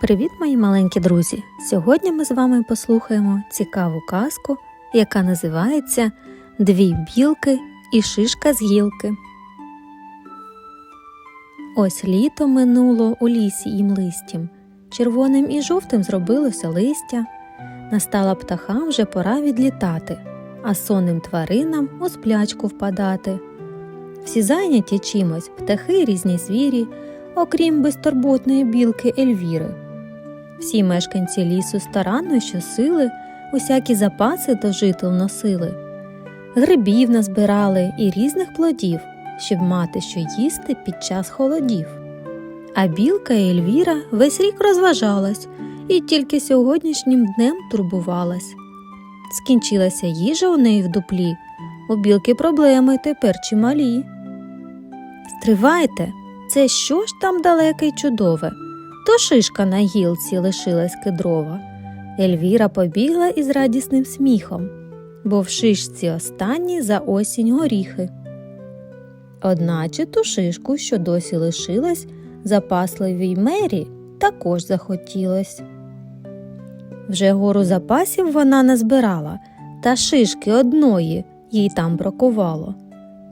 Привіт, мої маленькі друзі! Сьогодні ми з вами послухаємо цікаву казку, яка називається Дві білки і шишка з гілки. Ось літо минуло у лісі і млистім. Червоним і жовтим зробилося листя. Настала птахам вже пора відлітати, а сонним тваринам у сплячку впадати. Всі зайняті чимось, птахи різні звірі, окрім безтурботної білки Ельвіри. Всі мешканці лісу старанно щосили, усякі запаси до жител носили. Грибів назбирали і різних плодів, щоб мати що їсти під час холодів. А білка і Ельвіра весь рік розважалась і тільки сьогоднішнім днем турбувалась. Скінчилася їжа у неї в дуплі, у білки проблеми тепер чималі. Стривайте, це що ж там далеке й чудове? То шишка на гілці лишилась кедрова. Ельвіра побігла із радісним сміхом, бо в шишці останні за осінь горіхи. Одначе ту шишку, що досі лишилась, запасливій мері також захотілось. Вже гору запасів вона назбирала, та шишки одної їй там бракувало.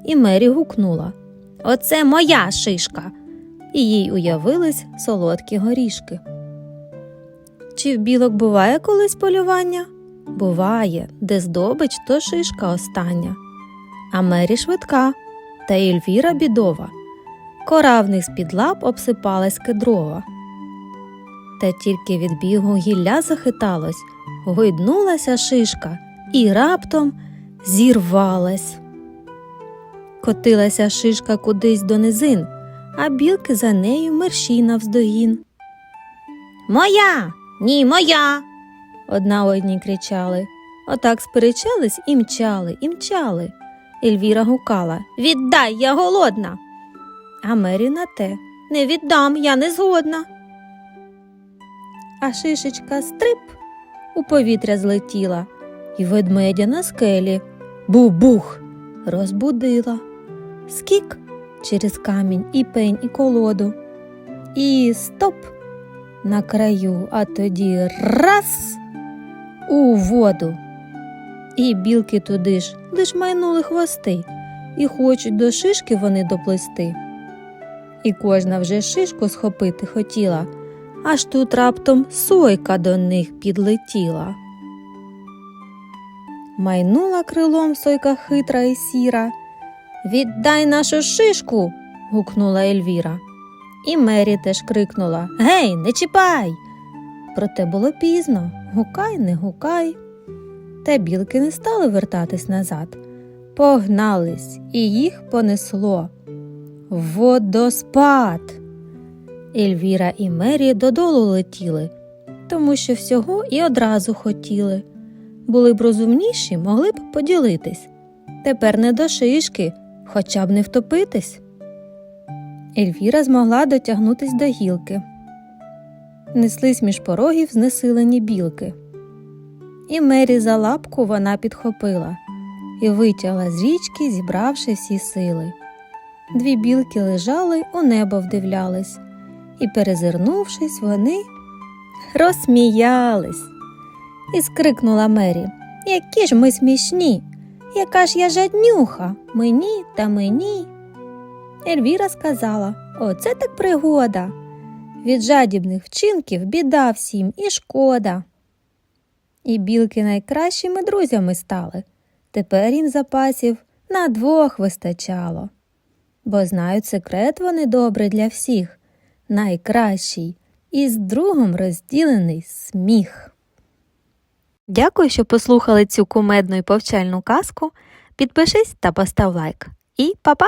І Мері гукнула Оце моя шишка і їй уявились солодкі горішки. Чи в білок буває колись полювання? Буває, де здобич, то шишка остання. А Мері швидка, та Ельвіра бідова. Кора в них з-під лап обсипалась кедрова. Та тільки від бігу гілля захиталось, гойднулася шишка і раптом зірвалась. Котилася шишка кудись до низин, а білки за нею мерщій навздогін. Моя, ні, моя. одна одній кричали. Отак сперечались і мчали, і мчали. Ельвіра гукала Віддай, я голодна. А Мері на те не віддам, я не згодна. А шишечка стрип у повітря злетіла, і ведмедя на скелі бубух розбудила. Скік через камінь і пень, і колоду. І стоп на краю, а тоді раз у воду. І білки туди ж лиш майнули хвости, і хочуть до шишки вони доплисти. І кожна вже шишку схопити хотіла, аж тут раптом сойка до них підлетіла. Майнула крилом сойка хитра і сіра. Віддай нашу шишку. гукнула Ельвіра. І Мері теж крикнула Гей, не чіпай. Проте було пізно гукай, не гукай. Та білки не стали вертатись назад. Погнались, і їх понесло. Водоспад. Ельвіра і Мері додолу летіли, тому що всього і одразу хотіли. Були б розумніші, могли б поділитись. Тепер не до шишки, хоча б не втопитись. Ельвіра змогла дотягнутись до гілки. Неслись між порогів знесилені білки. І Мері за лапку вона підхопила і витягла з річки, зібравши всі сили. Дві білки лежали, у небо вдивлялись, і, перезирнувшись, вони розсміялись. І скрикнула Мері Які ж ми смішні! Яка ж я жаднюха, мені та мені. Ельвіра сказала Оце так пригода. Від жадібних вчинків біда всім і шкода. І білки найкращими друзями стали. Тепер їм запасів на двох вистачало. Бо знають секрет вони добрий для всіх, найкращий і з другом розділений сміх. Дякую, що послухали цю кумедну і повчальну казку. Підпишись та постав лайк. І па-па!